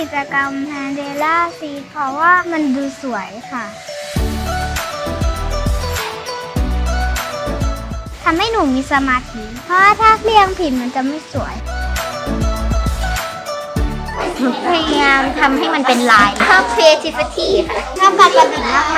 กิจกรรมแฮนเดล่าซีเพราะว่ามันดูสวยค่ะทำให้หนูมีสมาธิ เพราะว่าถ้าเรียงผิดมันจะไม่สวย พยายามทำให้มันเป็นลายเพิ่ม creativity ค่ะ ถ้าปกติมากๆ